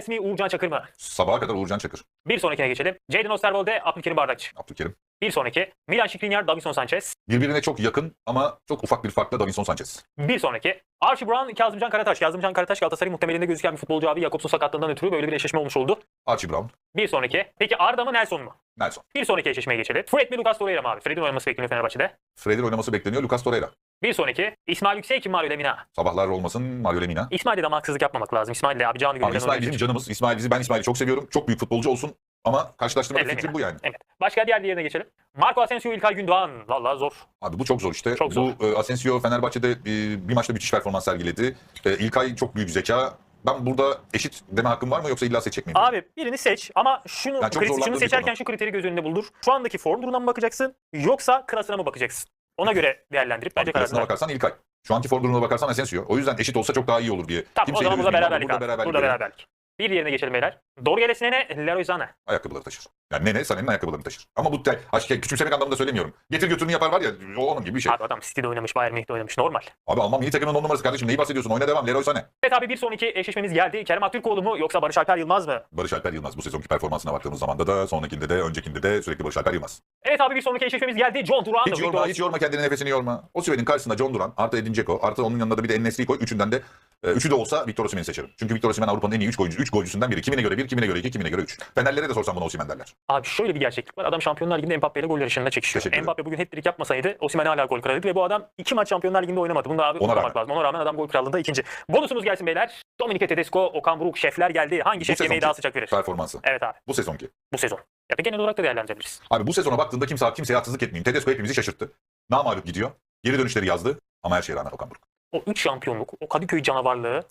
İsmi Uğurcan Çakır mı? Sabaha kadar Uğurcan Çakır. Bir sonrakine geçelim. Jadon Osterwolde, Abdülkerim Bardakçı. Abdülkerim. Bir sonraki Milan Skriniar, Davinson Sanchez. Birbirine çok yakın ama çok ufak bir farkla Davinson Sanchez. Bir sonraki Archie Brown, Kazımcan Karataş. Kazımcan Karataş Galatasaray'ın muhtemelinde gözüken bir futbolcu abi Jakobs'un sakatlığından ötürü böyle bir eşleşme olmuş oldu. Archie Brown. Bir sonraki. Peki Arda mı Nelson mu? Nelson. Bir sonraki eşleşmeye geçelim. Fred mi Lucas Torreira mı abi? Fred'in oynaması bekleniyor Fenerbahçe'de. Fred'in oynaması bekleniyor. Lucas Torreira. Bir sonraki İsmail Yüksek kim Mario Lemina? Sabahlar olmasın Mario Lemina. İsmail'de de haksızlık yapmamak lazım. İsmail de abi canı Ama gönülden İsmail bizim canımız. İsmail bizi ben İsmail'i çok seviyorum. Çok büyük futbolcu olsun ama karşılaştırma Evet, fikrim bu yani. Evet. Başka diğer diğerine geçelim. Marco Asensio, İlkay Gündoğan. Vallahi zor. Abi bu çok zor işte. Çok zor. Bu e, Asensio Fenerbahçe'de e, bir maçta müthiş performans sergiledi. E, İlkay çok büyük zeka. Ben burada eşit deme hakkım var mı yoksa illa seçecek miyim? Abi birini seç ama şunu, Yani çok zorlandığım şunu bir seçerken konu. şu kriteri göz önünde buldur. Şu andaki form durumuna mı bakacaksın yoksa klasına mı bakacaksın? Ona göre değerlendirip Abi bence ver. bakarsan İlkay. Şu anki form durumuna bakarsan Asensio. O yüzden eşit olsa çok daha iyi olur diye. Tamam o zaman burada beraberlik burada abi. beraberlik Burada beraberlik. Bir yerine geçelim beyler. Dorgele Sinene, Leroy. Ayakkabıları taşır. Yani Nene Sané'nin ayakkabılarını taşır. Ama bu te- aşk- küçümsemek anlamında söylemiyorum. Getir götürünü yapar var ya o onun gibi bir şey. Abi adam City'de oynamış, Bayern Münih'te oynamış. Normal. Abi Alman milli takımının on numarası kardeşim neyi bahsediyorsun? Oyna devam Leroy Sané. Evet abi bir sonraki eşleşmemiz geldi. Kerem Aktürkoğlu mu yoksa Barış Alper Yılmaz mı? Barış Alper Yılmaz bu sezonki performansına baktığımız zaman da sonrakinde de öncekinde de sürekli Barış Alper Yılmaz. Evet abi bir sonraki eşleşmemiz geldi. John Duran Hiç yorma, hiç yorma kendini nefesini yorma. O Süvenin karşısında John Duran, artı Edin Dzeko, artı onun yanında da bir de Enes koy. Üçünden de, üçü de olsa Victor Osimhen'i seçerim. Çünkü Victor Osimhen Avrupa'nın en iyi üç golcüsü, üç golcüsünden biri. Kimine göre bir, kimine göre iki, kimine göre üç. Fenerlere de sorsam buna Osimhen derler. Abi şöyle bir gerçeklik var. Adam Şampiyonlar Ligi'nde Mbappe ile gol yarışında çekişiyor. Mbappe bugün hat-trick yapmasaydı Osimhen hala gol kralıydı ve bu adam iki maç Şampiyonlar Ligi'nde oynamadı. Bunu da abi Ona rağmen. lazım. Ona rağmen adam gol krallığında ikinci. Bonusumuz gelsin beyler. Dominique Tedesco, Okan Buruk, şefler geldi. Hangi şef yemeği daha sıcak verir? Performansı. Evet abi Bu sezonki. bu sezon. Ya da genel olarak da değerlendirebiliriz. Abi bu sezona baktığında kimse kimseye haksızlık etmeyeyim. Tedesco hepimizi şaşırttı. Namalup gidiyor. Geri dönüşleri yazdı. Ama her şeye rağmen Okan Buruk. O üç şampiyonluk, o Kadıköy canavarlığı